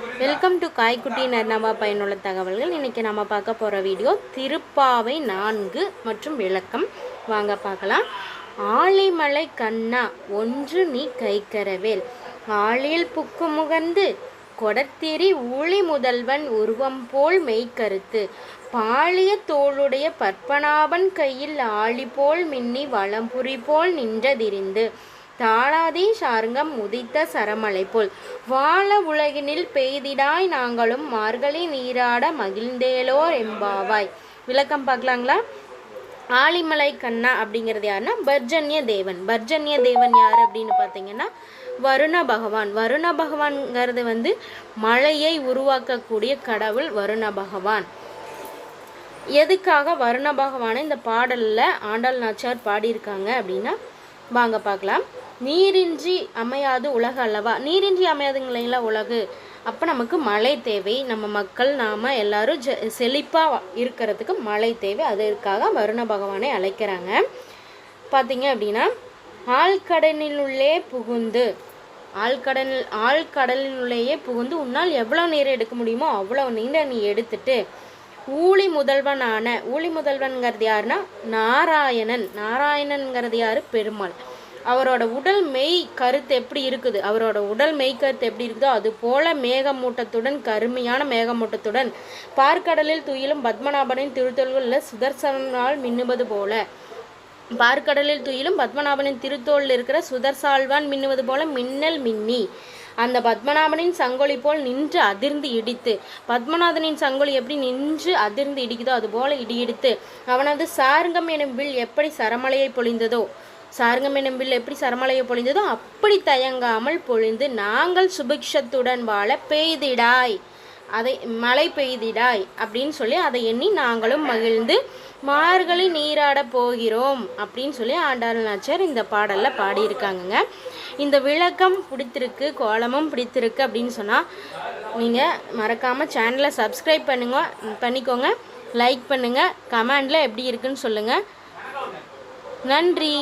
Welcome to காய்க்குட்டி நர்ணவா பயனுள்ள தகவல்கள். இன்றைக்கி நம்ம பார்க்க போகிற வீடியோ திருப்பாவை நான்கு மற்றும் விளக்கம். வாங்க பார்க்கலாம். ஆழிமலை கண்ணா ஒன்று நீ கைக்கரவேல். ஆழியில் புக்கு முகந்து கொடத்திரி ஊழி முதல்வன் உருவம் போல் மெய்க்கருத்து. பாலிய தோளுடைய பற்பனாபன் கையில் ஆளி போல் மின்னி வளம்புரி போல் நின்றதிரிந்து. தாளாதி சார்ங்கம் உதித்த சரமலை போல். வாழ உலகினில் பெய்திடாய் நாங்களும் மார்கழி நீராட மகிழ்ந்தேலோர் எம்பாவாய் விளக்கம் பார்க்கலாங்களா? ஆலிமலை கண்ணா அப்படிங்கிறது யாருன்னா பர்ஜன்ய தேவன். பர்ஜன்ய தேவன் யார் அப்படின்னு பார்த்தீங்கன்னா வருண பகவான். வருண பகவான்ங்கிறது வந்து மழையை உருவாக்கக்கூடிய கடவுள் வருண பகவான். எதுக்காக வருண பகவானை இந்த பாடலில் ஆண்டாள் நாச்சார் பாடியிருக்காங்க அப்படின்னா வாங்க பார்க்கலாம். நீரின்றி அமையாது உலக அல்லவா? நீரின்றி அமையாதுங்களா உலகு. அப்போ நமக்கு மழை தேவை. நம்ம மக்கள் நாம் எல்லாரும் ஜ செழிப்பாக இருக்கிறதுக்கு மழை தேவை. அதற்காக வருண பகவானை அழைக்கிறாங்க. பார்த்தீங்க அப்படின்னா ஆழ்கடலினுள்ளே புகுந்து ஆழ்கடலில் ஆழ்கடலினுள்ளேயே புகுந்து உன்னால் எவ்வளோ நீர் எடுக்க முடியுமோ அவ்வளோ நீரை நீ எடுத்துட்டு ஊழி முதல்வனான ஊழி முதல்வன்கிறது யாருன்னா நாராயணன். நாராயணன்கிறது யாரு? பெருமாள். அவரோட உடல் மெய் கருத்து எப்படி இருக்குது? அவரோட உடல் மெய் கருத்து எப்படி இருக்குதோ அது போல மேகமூட்டத்துடன் கருமையான மேகமூட்டத்துடன். பார்க்கடலில் துயிலும் பத்மநாபனின் திருத்தொல்களில் சுதர்சனால் மின்னுவது போல. பார்க்கடலில் துயிலும் பத்மநாபனின் திருத்தோளில் இருக்கிற சுதர்சால்வான் மின்னுவது போல மின்னல் மின்னி. அந்த பத்மநாபனின் சங்கொலி போல் நின்று அதிர்ந்து இடித்து. பத்மநாதனின் சங்கொலி எப்படி நின்று அதிர்ந்து இடிக்குதோ அது போல இடி இடித்து அவனது சாருங்கம் எனும் வில் எப்படி சரமலையை பொழிந்ததோ சாருங்கம் எனும் வில் எப்படி சரமலையை பொழிந்ததோ அப்படி தயங்காமல் பொழிந்து நாங்கள் சுபிக்ஷத்துடன் வாழ பெய்திடாய். அதை மழை பெய்திடாய் அப்படின்னு சொல்லி அதை எண்ணி நாங்களும் மகிழ்ந்து மார்கழி நீராட போகிறோம் அப்படின்னு சொல்லி ஆண்டாள் நாச்சியார் இந்த பாடலில் பாடியிருக்காங்கங்க. இந்த விளக்கம் பிடித்திருக்கு கோலமும் பிடித்திருக்கு அப்படின்னு சொன்னால் நீங்கள் மறக்காமல் சேனலை சப்ஸ்கிரைப் பண்ணுங்க பண்ணிக்கோங்க லைக் பண்ணுங்கள் கமெண்டில் எப்படி இருக்குன்னு சொல்லுங்கள் நன்றி.